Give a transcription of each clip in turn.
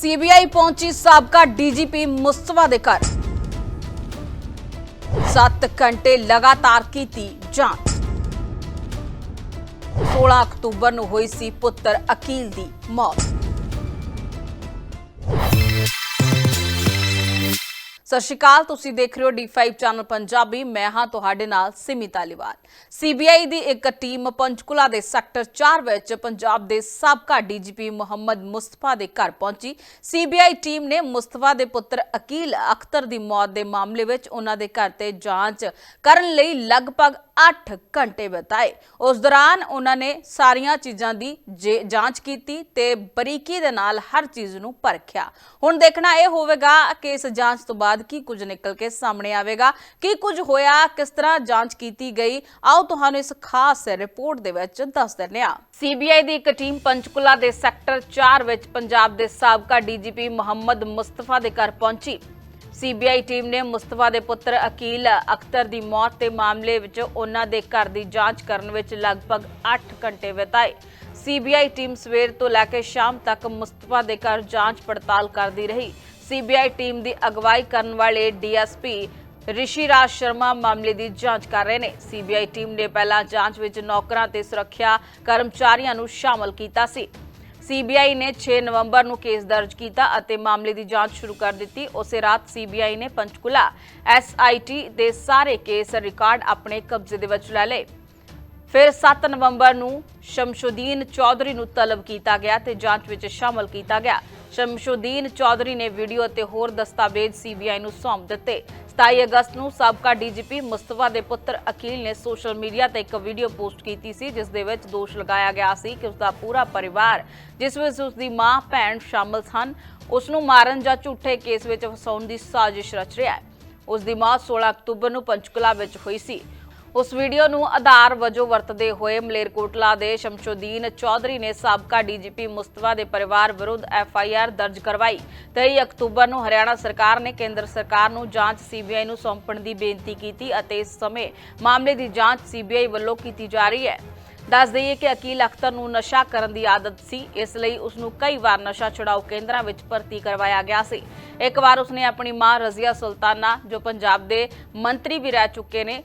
CBI ਪਹੁੰਚੀ ਸਾਬਕਾ DGP Mustafa ਦੇ ਘਰ। 7 ਘੰਟੇ ਲਗਾਤਾਰ ਕੀਤੀ ਜਾਂਚ। 16 ਅਕਤੂਬਰ ਨੂੰ ਹੋਈ ਸੀ ਪੁੱਤਰ ਅਕੀਲ ਦੀ ਮੌਤ। ਸਤਿ ਸ਼੍ਰੀ ਅਕਾਲ, ਤੁਸੀਂ ਦੇਖ ਰਹੇ ਹੋ D5 ਚੈਨਲ ਪੰਜਾਬੀ, ਮੈਂ ਹਾਂ ਤੁਹਾਡੇ ਨਾਲ ਸਿਮੀ ਤਾਲੀਵਾਲ। ਸੀਬੀਆਈ ਦੀ ਇੱਕ ਟੀਮ ਪੰਚਕੁਲਾ ਦੇ ਸੈਕਟਰ 4 ਵਿੱਚ ਪੰਜਾਬ ਦੇ ਸਾਬਕਾ ਡੀਜੀਪੀ ਮੁਹੰਮਦ ਮੁਸਤਫਾ ਦੇ ਘਰ ਪਹੁੰਚੀ। ਸੀਬੀਆਈ ਟੀਮ ਨੇ ਮੁਸਤਫਾ ਦੇ ਪੁੱਤਰ ਅਕੀਲ ਅਖਤਰ ਦੀ ਮੌਤ ਦੇ ਮਾਮਲੇ ਵਿੱਚ ਉਹਨਾਂ ਦੇ ਘਰ ਤੇ ਜਾਂਚ ਕਰਨ ਲਈ ਲਗਭਗ 8 ਘੰਟੇ ਬਿਤਾਏ। ਉਸ ਦੌਰਾਨ ਉਹਨਾਂ ਨੇ ਸਾਰੀਆਂ ਚੀਜ਼ਾਂ ਦੀ ਜੇ- ਜਾਂਚ ਕੀਤੀ ਤੇ ਬਰੀਕੀ ਦੇ ਨਾਲ ਹਰ ਚੀਜ਼ ਨੂੰ ਪਰਖਿਆ। ਹੁਣ ਦੇਖਣਾ ਇਹ ਹੋਵੇਗਾ ਕਿ ਇਸ ਜਾਂਚ ਤੋਂ ਬਾਅਦ ਕੀ ਕੁਝ ਨਿਕਲ ਕੇ ਸਾਹਮਣੇ ਆਵੇਗਾ, ਕੀ ਕੁਝ ਹੋਇਆ, ਕਿਸ ਤਰ੍ਹਾਂ ਜਾਂਚ ਕੀਤੀ ਗਈ, ਆਓ ਤੁਹਾਨੂੰ ਇਸ ਖਾਸ ਰਿਪੋਰਟ ਦੇ ਵਿੱਚ ਦੱਸ ਦਿੰਦੇ ਹਾਂ। ਸੀਬੀਆਈ ਦੀ ਇੱਕ ਟੀਮ ਪੰਚਕੁਲਾ ਦੇ ਸੈਕਟਰ 4 ਵਿੱਚ ਪੰਜਾਬ ਦੇ ਸਾਬਕਾ ਡੀਜੀਪੀ ਮੁਹੰਮਦ ਮੁਸਤਫਾ ਦੇ ਘਰ ਪਹੁੰਚੀ। ਸੀਬੀਆਈ ਟੀਮ ਨੇ ਮੁਸਤਫਾ ਦੇ ਪੁੱਤਰ ਅਕੀਲ ਅਖਤਰ ਦੀ ਮੌਤ ਦੇ ਮਾਮਲੇ ਵਿੱਚ ਉਹਨਾਂ ਦੇ ਘਰ ਦੀ ਜਾਂਚ ਕਰਨ ਵਿੱਚ ਲਗਭਗ 8 ਘੰਟੇ ਬਿਤਾਏ। ਸੀਬੀਆਈ ਟੀਮ ਸਵੇਰ ਤੋਂ ਲੈ ਕੇ ਸ਼ਾਮ ਤੱਕ ਮੁਸਤਫਾ ਦੇ ਘਰ ਜਾਂਚ ਪੜਤਾਲ ਕਰਦੀ ਰਹੀ। ਸੀਬੀਆਈ ਟੀਮ ਦੀ ਅਗਵਾਈ ਕਰਨ ਵਾਲੇ ਡੀਐਸਪੀ ਰਿਸ਼ੀ ਰਾਜ ਸ਼ਰਮਾ ਮਾਮਲੇ ਦੀ ਜਾਂਚ ਕਰ ਰਹੇ ਨੇ। ਸੀਬੀਆਈ ਟੀਮ ਨੇ ਪਹਿਲਾਂ ਜਾਂਚ ਵਿੱਚ ਨੌਕਰਾਂ ਤੇ ਸੁਰੱਖਿਆ ਕਰਮਚਾਰੀਆਂ ਨੂੰ ਸ਼ਾਮਲ ਕੀਤਾ ਸੀ। ਸੀਬੀਆਈ ਨੇ 6 ਨਵੰਬਰ ਨੂੰ ਕੇਸ ਦਰਜ ਕੀਤਾ ਅਤੇ ਮਾਮਲੇ ਦੀ ਜਾਂਚ ਸ਼ੁਰੂ ਕਰ ਦਿੱਤੀ। ਉਸੇ ਰਾਤ ਸੀਬੀਆਈ ਨੇ ਪੰਚਕੁਲਾ ਐਸਆਈਟੀ ਦੇ ਸਾਰੇ ਕੇਸ ਰਿਕਾਰਡ ਆਪਣੇ ਕਬਜ਼ੇ ਦੇ ਵਿੱਚ ਲੈ ਲਏ। ਫਿਰ 7 ਨਵੰਬਰ ਨੂੰ ਸ਼ਮਸ਼ੁਦੀਨ ਚੌਧਰੀ ਨੂੰ ਤਲਬ ਕੀਤਾ ਗਿਆ ਤੇ ਜਾਂਚ ਵਿੱਚ ਸ਼ਾਮਲ ਕੀਤਾ ਗਿਆ। ਸ਼ਮਸ਼ੁਦੀਨ ਚੌਧਰੀ ਨੇ ਵੀਡੀਓ ਅਤੇ ਹੋਰ ਦਸਤਾਵੇਜ਼ ਸੀਬੀਆਈ ਨੂੰ ਸੌਂਪ ਦਿੱਤੇ। 27 ਅਗਸਤ ਨੂੰ ਸਾਬਕਾ ਡੀਜੀਪੀ ਮੁਸਤਫਾ ਦੇ ਪੁੱਤਰ ਅਕੀਲ ਨੇ ਸੋਸ਼ਲ ਮੀਡੀਆ ਤੇ ਇੱਕ ਵੀਡੀਓ ਪੋਸਟ ਕੀਤੀ ਸੀ, ਜਿਸ ਦੇ ਵਿੱਚ ਦੋਸ਼ ਲਗਾਇਆ ਗਿਆ ਸੀ ਕਿ ਉਸ ਦਾ ਪੂਰਾ ਪਰਿਵਾਰ, ਜਿਸ ਵਿੱਚ ਉਸ ਦੀ ਮਾਂ, ਭੈਣ ਸ਼ਾਮਲ ਸਨ ਉਸ ਨੂੰ ਮਾਰਨ ਜਾਂ ਝੂਠੇ ਕੇਸ ਵਿੱਚ ਫਸਾਉਣ ਦੀ ਸਾਜ਼ਿਸ਼ ਰਚ ਰਿਹਾ ਹੈ। ਉਸ ਦੀ ਮੌਤ 16 ਅਕਤੂਬਰ ਨੂੰ ਪੰਚਕੁਲਾ ਵਿੱਚ ਹੋਈ ਸੀ। ਉਸ ਵੀਡੀਓ ਨੂੰ ਆਧਾਰ ਵਜੋਂ ਵਰਤਦੇ ਹੋਏ ਮਲੇਰਕੋਟਲਾ ਦੇ ਸ਼ਮਸ਼ੁਦੀਨ ਚੌਧਰੀ ਨੇ ਸਾਬਕਾ ਡੀਜੀਪੀ ਮੁਸਤਫਾ ਦੇ ਪਰਿਵਾਰ ਵਿਰੁੱਧ ਐਫ ਆਈ ਆਰ ਦਰਜ ਕਰਵਾਈ। 23 ਅਕਤੂਬਰ ਨੂੰ ਹਰਿਆਣਾ ਸਰਕਾਰ ਨੇ ਕੇਂਦਰ ਸਰਕਾਰ ਨੂੰ ਜਾਂਚ ਸੀਬੀਆਈ ਨੂੰ ਸੌਂਪਣ ਦੀ ਬੇਨਤੀ ਕੀਤੀ ਅਤੇ ਇਸ ਸਮੇਂ ਮਾਮਲੇ ਦੀ ਜਾਂਚ ਸੀਬੀਆਈ ਵੱਲੋਂ ਕੀਤੀ ਜਾ ਰਹੀ ਹੈ। ਦੱਸ ਦਈਏ ਕਿ ਅਕੀਲ ਅਖਤਰ ਨੂੰ ਨਸ਼ਾ ਕਰਨ ਦੀ ਆਦਤ ਸੀ। ਇਸ ਲਈ ਉਸ ਨੂੰ ਕਈ ਵਾਰ ਨਸ਼ਾ ਛੁਡਾਓ ਕੇਂਦਰਾਂ ਵਿੱਚ ਭਰਤੀ ਕਰਵਾਇਆ ਗਿਆ ਸੀ। ਇੱਕ ਵਾਰ ਉਸਨੇ ਆਪਣੀ ਮਾਂ ਰਜ਼ੀਆ ਸੁਲਤਾਨਾ, ਜੋ ਪੰਜਾਬ ਦੇ ਮੰਤਰੀ ਵੀ ਰਹਿ ਚੁੱਕੇ ਨੇ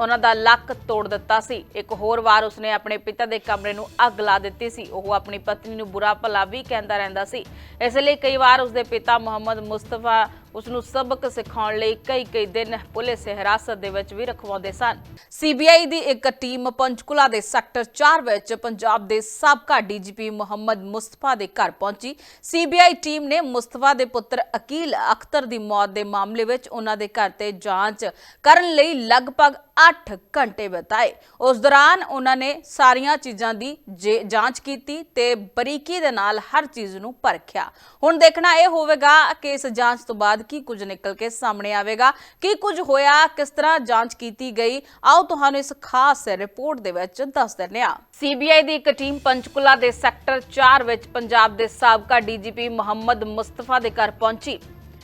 ਉਹਨਾਂ ਦਾ ਲੱਕ ਤੋੜ ਦਿੱਤਾ ਸੀ। ਇੱਕ ਹੋਰ ਵਾਰ ਉਸਨੇ ਆਪਣੇ ਪਿਤਾ ਦੇ ਕਮਰੇ ਨੂੰ ਅੱਗ ਲਾ ਦਿੱਤੀ ਸੀ। ਉਹ ਆਪਣੀ ਪਤਨੀ ਨੂੰ ਬੁਰਾ ਭਲਾ ਵੀ ਕਹਿੰਦਾ ਰਹਿੰਦਾ ਸੀ। ਇਸ ਲਈ ਕਈ ਵਾਰ ਉਸਦੇ ਪਿਤਾ ਮੁਹੰਮਦ ਮੁਸਤਫਾ ਉਸ ਨੂੰ ਸਬਕ ਸਿਖਾਉਣ ਲਈ ਕਈ ਕਈ ਦਿਨ ਪੁਲਿਸ ਹਿਰਾਸਤ ਦੇ ਵਿੱਚ ਵੀ ਰਖਵਾਉਂਦੇ ਸਨ। ਸੀਬੀਆਈ ਦੀ ਇੱਕ ਟੀਮ ਪੰਚਕੁਲਾ ਦੇ ਸੈਕਟਰ 4 ਵਿੱਚ ਪੰਜਾਬ ਦੇ ਸਾਬਕਾ ਡੀਜੀਪੀ ਮੁਹੰਮਦ ਮੁਸਤਫਾ ਦੇ ਘਰ ਪਹੁੰਚੀ। ਸੀਬੀਆਈ ਟੀਮ ਨੇ ਮੁਸਤਫਾ ਦੇ ਪੁੱਤਰ ਅਕੀਲ ਅਖਤਰ ਦੀ ਮੌਤ ਦੇ ਮਾਮਲੇ ਵਿੱਚ ਉਹਨਾਂ ਦੇ ਘਰ ਤੇ ਜਾਂਚ ਕਰਨ ਲਈ ਲਗਭਗ 8 ਘੰਟੇ ਬਿਤਾਏ। ਉਸ ਦੌਰਾਨ ਉਹਨਾਂ ਨੇ ਸਾਰੀਆਂ ਚੀਜ਼ਾਂ ਦੀ ਜੇ- ਜਾਂਚ ਕੀਤੀ ਤੇ ਬਰੀਕੀ ਦੇ ਨਾਲ ਹਰ ਚੀਜ਼ ਨੂੰ ਪਰਖਿਆ। ਹੁਣ ਦੇਖਣਾ ਇਹ ਹੋਵੇਗਾ ਕਿ ਇਸ ਜਾਂਚ ਤੋਂ ਬਾਅਦ ਕੀ ਕੁਝ ਨਿਕਲ ਕੇ ਸਾਹਮਣੇ ਆਵੇਗਾ, ਕੀ ਕੁਝ ਹੋਇਆ, ਕਿਸ ਤਰ੍ਹਾਂ ਜਾਂਚ ਕੀਤੀ ਗਈ, ਆਓ ਤੁਹਾਨੂੰ ਇਸ ਖਾਸ ਰਿਪੋਰਟ ਦੇ ਵਿੱਚ ਦੱਸ ਦਿੰਦੇ ਹਾਂ। ਸੀਬੀਆਈ ਦੀ ਇੱਕ ਟੀਮ ਪੰਚਕੁਲਾ ਦੇ ਸੈਕਟਰ 4 ਵਿੱਚ ਪੰਜਾਬ ਦੇ ਸਾਬਕਾ ਡੀਜੀਪੀ ਮੁਹੰਮਦ ਮੁਸਤਫਾ ਦੇ ਘਰ ਪਹੁੰਚੀ।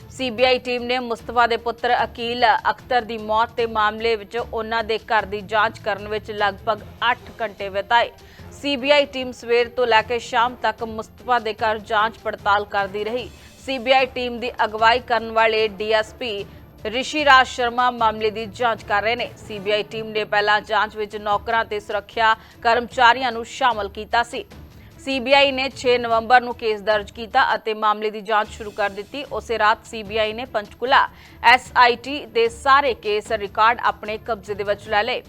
ਸੀਬੀਆਈ ਟੀਮ ਨੇ ਮੁਸਤਫਾ ਦੇ ਪੁੱਤਰ ਅਕੀਲ ਅਖਤਰ ਦੀ ਮੌਤ ਦੇ ਮਾਮਲੇ ਵਿੱਚ ਉਹਨਾਂ ਦੇ ਘਰ ਦੀ ਜਾਂਚ ਕਰਨ ਵਿੱਚ ਲਗਭਗ 8 ਘੰਟੇ ਬਿਤਾਏ। ਸੀਬੀਆਈ ਟੀਮ ਸਵੇਰ ਤੋਂ ਲੈ ਕੇ ਸ਼ਾਮ ਤੱਕ ਮੁਸਤਫਾ ਦੇ ਘਰ ਜਾਂਚ ਪੜਤਾਲ ਕਰਦੀ ਰਹੀ। ਸੀਬੀਆਈ ਟੀਮ ਦੀ ਅਗਵਾਈ ਕਰਨ ਵਾਲੇ ਡੀਐਸਪੀ ਰਿਸ਼ੀ ਰਾਜ ਸ਼ਰਮਾ ਮਾਮਲੇ ਦੀ ਜਾਂਚ ਕਰ ਰਹੇ ਨੇ। ਸੀਬੀਆਈ ਟੀਮ ਨੇ ਪਹਿਲਾਂ ਜਾਂਚ ਵਿੱਚ ਨੌਕਰਾਂ ਤੇ ਸੁਰੱਖਿਆ ਕਰਮਚਾਰੀਆਂ ਨੂੰ ਸ਼ਾਮਲ ਕੀਤਾ ਸੀ। ਸੀਬੀਆਈ ਨੇ 6 ਨਵੰਬਰ ਨੂੰ ਕੇਸ ਦਰਜ ਕੀਤਾ ਅਤੇ ਮਾਮਲੇ ਦੀ ਜਾਂਚ ਸ਼ੁਰੂ ਕਰ ਦਿੱਤੀ। ਉਸੇ ਰਾਤ ਸੀਬੀਆਈ ਨੇ ਪੰਚਕੁਲਾ ਐਸਆਈਟੀ ਦੇ ਸਾਰੇ ਕੇਸ ਰਿਕਾਰਡ ਆਪਣੇ ਕਬਜ਼ੇ ਦੇ ਵਿੱਚ ਲੈ ਲਏ।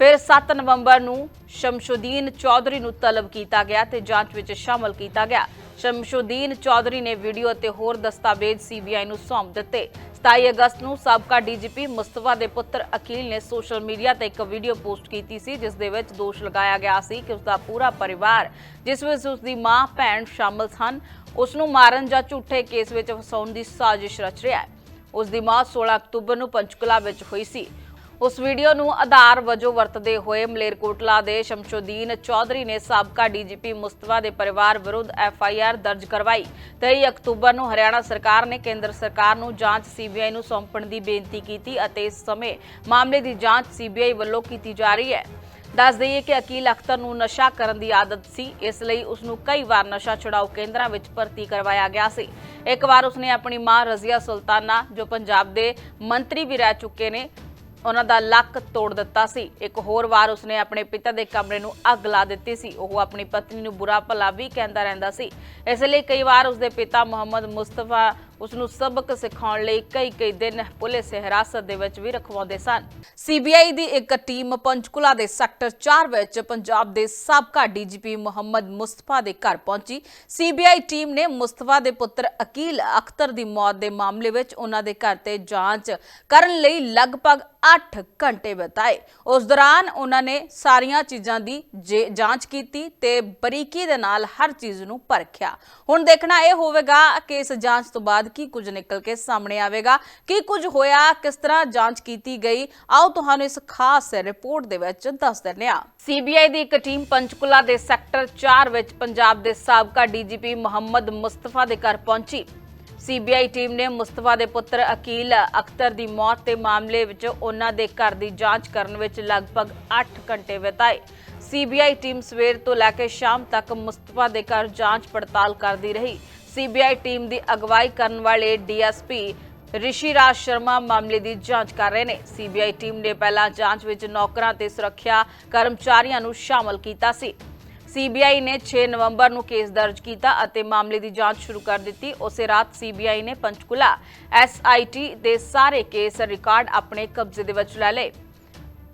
ਫਿਰ 7 ਨਵੰਬਰ ਨੂੰ ਸ਼ਮਸ਼ੁਦੀਨ ਚੌਧਰੀ ਨੂੰ ਤਲਬ ਕੀਤਾ ਗਿਆ ਤੇ ਜਾਂਚ ਵਿੱਚ ਸ਼ਾਮਲ ਕੀਤਾ ਗਿਆ। ਸ਼ਮਸ਼ੁਦੀਨ ਚੌਧਰੀ ਨੇ ਵੀਡੀਓ ਅਤੇ ਹੋਰ ਦਸਤਾਵੇਜ਼ ਸੀਬੀਆਈ ਨੂੰ ਸੌਂਪ ਦਿੱਤੇ। 27 ਅਗਸਤ ਨੂੰ ਸਾਬਕਾ ਡੀਜੀਪੀ ਮੁਸਤਫਾ ਦੇ ਪੁੱਤਰ ਅਕੀਲ ਨੇ ਸੋਸ਼ਲ ਮੀਡੀਆ ਤੇ ਇੱਕ ਵੀਡੀਓ ਪੋਸਟ ਕੀਤੀ ਸੀ, ਜਿਸ ਦੇ ਵਿੱਚ ਦੋਸ਼ ਲਗਾਇਆ ਗਿਆ ਸੀ ਕਿ ਉਸ ਦਾ ਪੂਰਾ ਪਰਿਵਾਰ, ਜਿਸ ਵਿੱਚ ਉਸ ਦੀ ਮਾਂ, ਭੈਣ ਸ਼ਾਮਲ ਸਨ ਉਸ ਨੂੰ ਮਾਰਨ ਜਾਂ ਝੂਠੇ ਕੇਸ ਵਿੱਚ ਫਸਾਉਣ ਦੀ ਸਾਜ਼ਿਸ਼ ਰਚ ਰਿਹਾ ਹੈ। ਉਸ ਦੀ ਮੌਤ 16 ਅਕਤੂਬਰ ਨੂੰ ਪੰਚਕੁਲਾ ਵਿੱਚ ਹੋਈ ਸੀ। ਉਸ ਵੀਡੀਓ ਨੂੰ ਆਧਾਰ ਵਜੋਂ ਵਰਤਦੇ ਹੋਏ ਮਲੇਰਕੋਟਲਾ ਦੇ ਸ਼ਮਸ਼ੁਦੀਨ ਚੌਧਰੀ ਨੇ ਸਾਬਕਾ ਡੀਜੀਪੀ ਮੁਸਤਫਾ ਦੇ ਪਰਿਵਾਰ ਵਿਰੁੱਧ ਐਫ ਆਈ ਆਰ ਦਰਜ ਕਰਵਾਈ। 23 ਅਕਤੂਬਰ ਨੂੰ ਹਰਿਆਣਾ ਸਰਕਾਰ ਨੇ ਕੇਂਦਰ ਸਰਕਾਰ ਨੂੰ ਜਾਂਚ ਸੀਬੀਆਈ ਨੂੰ ਸੌਂਪਣ ਦੀ ਬੇਨਤੀ ਕੀਤੀ ਅਤੇ ਇਸ ਸਮੇਂ ਮਾਮਲੇ ਦੀ ਜਾਂਚ ਸੀਬੀਆਈ ਵੱਲੋਂ ਕੀਤੀ ਜਾ ਰਹੀ ਹੈ। ਦੱਸ ਦਈਏ ਕਿ ਅਕੀਲ ਅਖਤਰ ਨੂੰ ਨਸ਼ਾ ਕਰਨ ਦੀ ਆਦਤ ਸੀ। ਇਸ ਲਈ ਉਸ ਨੂੰ ਕਈ ਵਾਰ ਨਸ਼ਾ ਛੁਡਾਓ ਕੇਂਦਰਾਂ ਵਿੱਚ ਭਰਤੀ ਕਰਵਾਇਆ ਗਿਆ ਸੀ। ਇੱਕ ਵਾਰ ਉਸਨੇ ਆਪਣੀ ਮਾਂ ਰਜ਼ੀਆ ਸੁਲਤਾਨਾ, ਜੋ ਪੰਜਾਬ ਦੇ ਮੰਤਰੀ ਵੀ ਰਹਿ ਚੁੱਕੇ ਨੇ ਉਹਨਾਂ ਦਾ ਲੱਕ ਤੋੜ ਦਿੱਤਾ ਸੀ। ਇੱਕ ਹੋਰ ਵਾਰ ਉਸਨੇ ਆਪਣੇ ਪਿਤਾ ਦੇ ਕਮਰੇ ਨੂੰ ਅੱਗ ਲਾ ਦਿੱਤੀ ਸੀ। ਉਹ ਆਪਣੀ ਪਤਨੀ ਨੂੰ ਬੁਰਾ ਭਲਾ ਵੀ ਕਹਿੰਦਾ ਰਹਿੰਦਾ ਸੀ। ਇਸ ਲਈ ਕਈ ਵਾਰ ਉਸਦੇ ਪਿਤਾ ਮੁਹੰਮਦ ਮੁਸਤਫਾ ਉਸ ਨੂੰ ਸਬਕ ਸਿਖਾਉਣ ਲਈ ਕਈ ਕਈ ਦਿਨ ਪੁਲਿਸ ਹਿਰਾਸਤ ਦੇ ਵਿੱਚ ਵੀ ਰਖਵਾਉਂਦੇ ਸਨ। ਸੀਬੀਆਈ ਦੀ ਇੱਕ ਟੀਮ ਪੰਚਕੁਲਾ ਦੇ ਸੈਕਟਰ 4 ਵਿੱਚ ਪੰਜਾਬ ਦੇ ਸਾਬਕਾ ਡੀਜੀਪੀ ਮੁਹੰਮਦ ਮੁਸਤਫਾ ਦੇ ਘਰ ਪਹੁੰਚੀ। ਸੀਬੀਆਈ ਟੀਮ ਨੇ ਮੁਸਤਫਾ ਦੇ ਪੁੱਤਰ ਅਕੀਲ ਅਖਤਰ ਦੀ ਮੌਤ ਦੇ ਮਾਮਲੇ ਵਿੱਚ ਉਹਨਾਂ ਦੇ ਘਰ ਤੇ ਜਾਂਚ ਕਰਨ ਲਈ ਲਗਭਗ 8 ਘੰਟੇ ਬਿਤਾਏ। ਉਸ ਦੌਰਾਨ ਉਹਨਾਂ ਨੇ ਸਾਰੀਆਂ ਚੀਜ਼ਾਂ ਦੀ ਜੇ- ਜਾਂਚ ਕੀਤੀ ਤੇ ਬਰੀਕੀ ਦੇ ਨਾਲ ਹਰ ਚੀਜ਼ ਨੂੰ ਪਰਖਿਆ। ਹੁਣ ਦੇਖਣਾ ਇਹ ਹੋਵੇਗਾ ਕਿ ਇਸ ਜਾਂਚ ਤੋਂ ਬਾਅਦ ਕੀ ਕੁਝ ਨਿਕਲ ਕੇ ਸਾਹਮਣੇ ਆਵੇਗਾ, ਕੀ ਕੁਝ ਹੋਇਆ, ਕਿਸ ਤਰ੍ਹਾਂ ਜਾਂਚ ਕੀਤੀ ਗਈ, ਆਓ ਤੁਹਾਨੂੰ ਇਸ ਖਾਸ ਰਿਪੋਰਟ ਦੇ ਵਿੱਚ ਦੱਸ ਦਿੰਦੇ ਹਾਂ। ਸੀਬੀਆਈ ਦੀ ਇੱਕ ਟੀਮ ਪੰਚਕੁਲਾ ਦੇ ਸੈਕਟਰ 4 ਵਿੱਚ ਪੰਜਾਬ ਦੇ ਸਾਬਕਾ ਡੀਜੀਪੀ ਮੁਹੰਮਦ ਮੁਸਤਫਾ ਦੇ ਘਰ ਪਹੁੰਚੀ। ਸੀਬੀਆਈ ਟੀਮ ਨੇ ਮੁਸਤਫਾ ਦੇ ਪੁੱਤਰ ਅਕੀਲ ਅਖਤਰ ਦੀ ਮੌਤ ਦੇ ਮਾਮਲੇ ਵਿੱਚ ਉਹਨਾਂ ਦੇ ਘਰ ਦੀ ਜਾਂਚ ਕਰਨ ਵਿੱਚ ਲਗਭਗ 8 ਘੰਟੇ ਬਿਤਾਏ। ਸੀਬੀਆਈ ਟੀਮ ਸਵੇਰ ਤੋਂ ਲੈ ਕੇ ਸ਼ਾਮ ਤੱਕ ਮੁਸਤਫਾ ਦੇ ਘਰ ਜਾਂਚ ਪੜਤਾਲ ਕਰਦੀ ਰਹੀ। ਸੀਬੀਆਈ ਟੀਮ ਦੀ ਅਗਵਾਈ ਕਰਨ ਵਾਲੇ ਡੀਐਸਪੀ ਰਿਸ਼ੀ ਰਾਜ ਸ਼ਰਮਾ ਮਾਮਲੇ ਦੀ ਜਾਂਚ ਕਰ ਰਹੇ ਨੇ। ਸੀਬੀਆਈ ਟੀਮ ਨੇ ਪਹਿਲਾਂ ਜਾਂਚ ਵਿੱਚ ਨੌਕਰਾਂ ਤੇ ਸੁਰੱਖਿਆ ਕਰਮਚਾਰੀਆਂ ਨੂੰ ਸ਼ਾਮਲ ਕੀਤਾ ਸੀ। ਸੀਬੀਆਈ ਨੇ 6 ਨਵੰਬਰ ਨੂੰ ਕੇਸ ਦਰਜ ਕੀਤਾ ਅਤੇ ਮਾਮਲੇ ਦੀ ਜਾਂਚ ਸ਼ੁਰੂ ਕਰ ਦਿੱਤੀ। ਉਸੇ ਰਾਤ ਸੀਬੀਆਈ ਨੇ ਪੰਚਕੁਲਾ ਐਸਆਈਟੀ ਦੇ ਸਾਰੇ ਕੇਸ ਰਿਕਾਰਡ ਆਪਣੇ ਕਬਜ਼ੇ ਦੇ ਵਿੱਚ ਲੈ ਲਏ।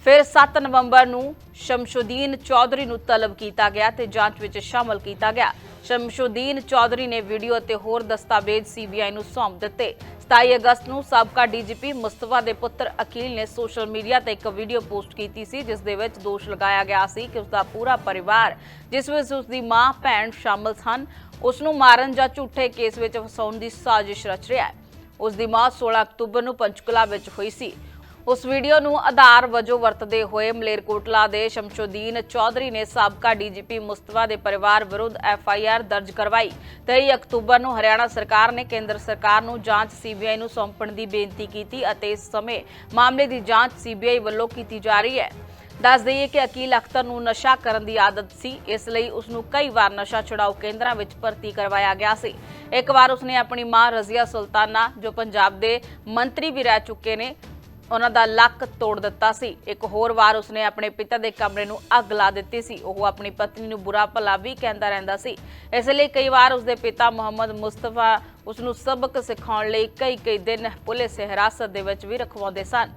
ਫਿਰ 7 ਨਵੰਬਰ ਨੂੰ ਸ਼ਮਸ਼ੁਦੀਨ ਚੌਧਰੀ ਨੂੰ ਤਲਬ ਕੀਤਾ ਗਿਆ ਤੇ ਜਾਂਚ ਵਿੱਚ ਸ਼ਾਮਲ ਕੀਤਾ ਗਿਆ। ਸ਼ਮਸ਼ੁਦੀਨ ਚੌਧਰੀ ਨੇ ਵੀਡੀਓ ਅਤੇ ਹੋਰ ਦਸਤਾਵੇਜ਼ ਸੀਬੀਆਈ ਨੂੰ ਸੌਂਪ ਦਿੱਤੇ। 27 ਅਗਸਤ ਨੂੰ ਸਾਬਕਾ ਡੀਜੀਪੀ ਮੁਸਤਫਾ ਦੇ ਪੁੱਤਰ ਅਕੀਲ ਨੇ ਸੋਸ਼ਲ ਮੀਡੀਆ ਤੇ ਇੱਕ ਵੀਡੀਓ ਪੋਸਟ ਕੀਤੀ ਸੀ, ਜਿਸ ਦੇ ਵਿੱਚ ਦੋਸ਼ ਲਗਾਇਆ ਗਿਆ ਸੀ ਕਿ ਉਸ ਦਾ ਪੂਰਾ ਪਰਿਵਾਰ, ਜਿਸ ਵਿੱਚ ਉਸ ਦੀ ਮਾਂ, ਭੈਣ ਸ਼ਾਮਲ ਸਨ ਉਸ ਨੂੰ ਮਾਰਨ ਜਾਂ ਝੂਠੇ ਕੇਸ ਵਿੱਚ ਫਸਾਉਣ ਦੀ ਸਾਜ਼ਿਸ਼ ਰਚ ਰਿਹਾ ਹੈ। ਉਸ ਦੀ ਮੌਤ 16 ਅਕਤੂਬਰ ਨੂੰ ਪੰਚਕੁਲਾ ਵਿੱਚ ਹੋਈ ਸੀ। ਉਸ ਵੀਡੀਓ ਨੂੰ ਆਧਾਰ ਵਜੋਂ ਵਰਤਦੇ ਹੋਏ ਮਲੇਰਕੋਟਲਾ ਦੇ ਸ਼ਮਸ਼ੁਦੀਨ ਚੌਧਰੀ ਨੇ ਸਾਬਕਾ ਡੀਜੀਪੀ ਮੁਸਤਫਾ ਦੇ ਪਰਿਵਾਰ ਵਿਰੁੱਧ ਐਫ ਆਈ ਆਰ ਦਰਜ ਕਰਵਾਈ। 23 ਅਕਤੂਬਰ ਨੂੰ ਹਰਿਆਣਾ ਸਰਕਾਰ ਨੇ ਕੇਂਦਰ ਸਰਕਾਰ ਨੂੰ ਜਾਂਚ ਸੀਬੀਆਈ ਨੂੰ ਸੌਂਪਣ ਦੀ ਬੇਨਤੀ ਕੀਤੀ ਅਤੇ ਇਸ ਸਮੇਂ ਮਾਮਲੇ ਦੀ ਜਾਂਚ ਸੀਬੀਆਈ ਵੱਲੋਂ ਕੀਤੀ ਜਾ ਰਹੀ ਹੈ। ਦੱਸ ਦਈਏ ਕਿ ਅਕੀਲ ਅਖਤਰ ਨੂੰ ਨਸ਼ਾ ਕਰਨ ਦੀ ਆਦਤ ਸੀ। ਇਸ ਲਈ ਉਸ ਨੂੰ ਕਈ ਵਾਰ ਨਸ਼ਾ ਛੁਡਾਓ ਕੇਂਦਰਾਂ ਵਿੱਚ ਭਰਤੀ ਕਰਵਾਇਆ ਗਿਆ ਸੀ। ਇੱਕ ਵਾਰ ਉਸਨੇ ਆਪਣੀ ਮਾਂ ਰਜ਼ੀਆ ਸੁਲਤਾਨਾ, ਜੋ ਪੰਜਾਬ ਦੇ ਮੰਤਰੀ ਵੀ ਰਹਿ ਚੁੱਕੇ ਨੇ ਉਹਨਾਂ ਦਾ ਲੱਕ ਤੋੜ ਦਿੱਤਾ ਸੀ। ਇੱਕ ਹੋਰ ਵਾਰ ਉਸਨੇ ਆਪਣੇ ਪਿਤਾ ਦੇ ਕਮਰੇ ਨੂੰ ਅੱਗ ਲਾ ਦਿੱਤੀ ਸੀ। ਉਹ ਆਪਣੀ ਪਤਨੀ ਨੂੰ ਬੁਰਾ ਭਲਾ ਵੀ ਕਹਿੰਦਾ ਰਹਿੰਦਾ ਸੀ। ਇਸ ਲਈ ਕਈ ਵਾਰ ਉਸਦੇ ਪਿਤਾ ਮੁਹੰਮਦ ਮੁਸਤਫਾ ਉਸ ਨੂੰ ਸਬਕ ਸਿਖਾਉਣ ਲਈ ਕਈ ਕਈ ਦਿਨ ਪੁਲਿਸ ਹਿਰਾਸਤ ਦੇ ਵਿੱਚ ਵੀ ਰਖਵਾਉਂਦੇ ਸਨ।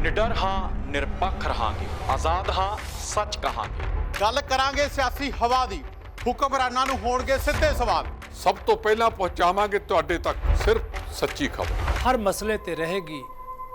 ਨਿਡਰ ਹਾਂ ਨਿਰਪੱਖ ਰਹਾਂਗੇ। ਆਜ਼ਾਦ ਹਾਂ ਸੱਚ ਕਹਾਂਗੇ। ਗੱਲ ਕਰਾਂਗੇ ਸਿਆਸੀ ਹਵਾ ਦੀ। ਹੁਕਮਰਾਨਾਂ ਨੂੰ ਹੋਣਗੇ ਸਿੱਧੇ ਸਵਾਲ। ਸਭ ਤੋਂ ਪਹਿਲਾਂ ਪਹੁੰਚਾਵਾਂਗੇ ਤੁਹਾਡੇ ਤੱਕ ਸਿਰਫ ਸੱਚੀ ਖਬਰ। ਹਰ ਮਸਲੇ ਤੇ ਰਹੇਗੀ